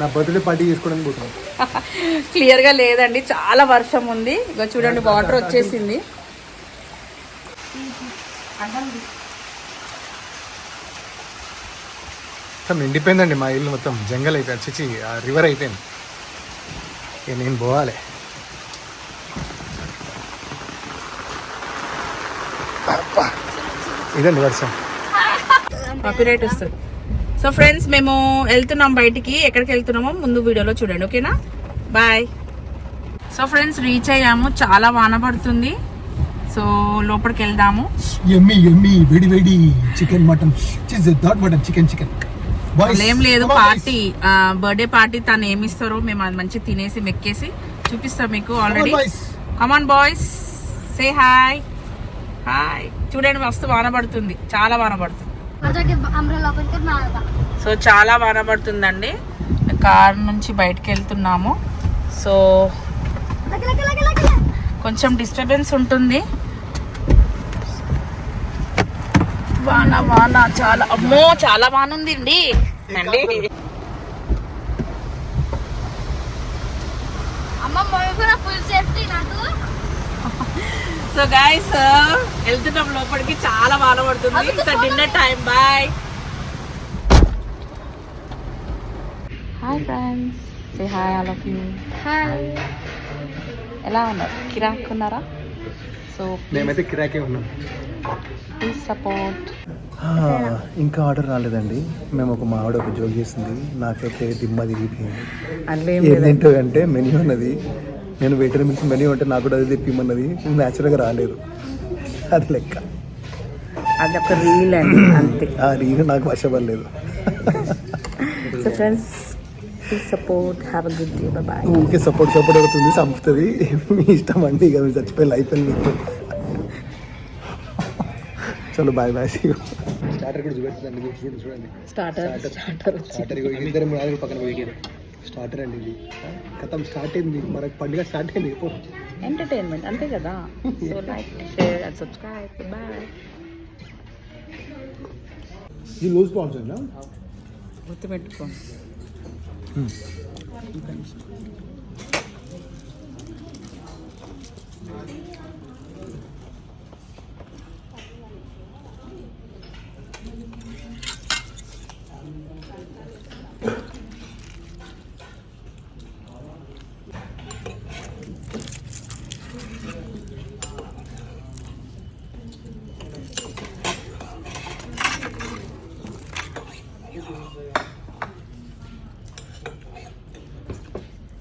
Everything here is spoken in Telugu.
నా బర్త్డే పార్టీ చేసుకోవడానికి పోతున్నాం. క్లియర్గా లేదండి చాలా వర్షం ఉంది. ఇక చూడండి వాటర్ వచ్చేసింది. మొత్తం నిండిపోయిందండి మా ఇల్లు మొత్తం జంగల్ అయిపోయింది. చిచి రివర్ అయిపోయింది. ఇక నేను పోవాలి. ఇదండి వర్షం. కాపీరైట్ వస్తుంది. సో ఫ్రెండ్స్ మేము వెళ్తున్నాం బయటికి. ఎక్కడికి వెళ్తున్నామో ముందు వీడియోలో చూడండి ఓకేనా? బాయ్ సో ఫ్రెండ్స్ రీచ్ అయ్యాము. చాలా వాన పడుతుంది. సో లోపలికి వెళ్దాము. ఎమ్మి ఎమ్మి వేడి వేడి చికెన్ మటన్. దాట్ మటన్ చికెన్ చికెన్ ఏం లేదు పార్టీ బర్త్డే పార్టీ తను ఏమి ఇస్తారో మేము అది మంచి తినేసి మెక్కేసి చూపిస్తాం మీకు already come on boys say hi hi చూడండి మస్తు వాన పడుతుంది. చాలా వాన పడుతుంది. సో చాలా వాన పడుతుందండి. కార్ నుంచి బయటకు వెళ్తున్నాము. సో కొంచెం డిస్టర్బెన్స్ ఉంటుంది. వాన వాన చాలా అమ్మో చాలా వాన ఉందండి. అమ్మ ఫుల్ సేఫ్టీ నాకు. సో గాయస్ వెళ్తున్నాం లోపలికి. చాలా వాన పడుతుంది. So dinner time bye hi friends say hi all of you hi ఎలా ఉన్నారు? కిరాక్ ఉన్నారా సో మేమైతే కిరాకే ఉన్నాం. ప్లీజ్ సపోర్ట్ ఇంకా ఆర్డర్ రాలేదండి. మేము ఒక మా ఆవిడ ఒక జోక్ చేసింది. నాకైతే దిమ్మ తిరిగిపోయింది. అట్లే ఏంటంటే అంటే మెన్యూ అన్నది నేను వెయిటర్ మిల్స్ మెన్యూ అంటే నాకు కూడా అది తెప్పిమన్నది. న్యాచురల్గా రాలేదు. అది లెక్క. అది ఒక రీల్ అండి అంతే. ఆ రీలు నాకు వశపడలేదు. So friends support have a good day bye ఊరికే సపోర్ట్ సపోర్ట్ అవుతుంది చంపుతుంది. మీ ఇష్టం అండి ఇక మీరు చచ్చిపోయి లైఫ్ అని మీకు. చలో బాయ్ బాయ్ స్టార్టర్ కూడా మీరు చూడండి. చూడండి స్టార్టర్ స్టార్టర్ స్టార్టర్ ఇద్దరు మూడు పక్కన పోయి స్టార్టర్ అండి ఇది కథం స్టార్ట్ అయింది మనకి పండుగ స్టార్ట్ అయింది పో. ఎంటర్టైన్మెంట్ అంతే కదా so like share and subscribe bye ఇది లూజ్ బాల్స్ అండి గుర్తుపెట్టుకో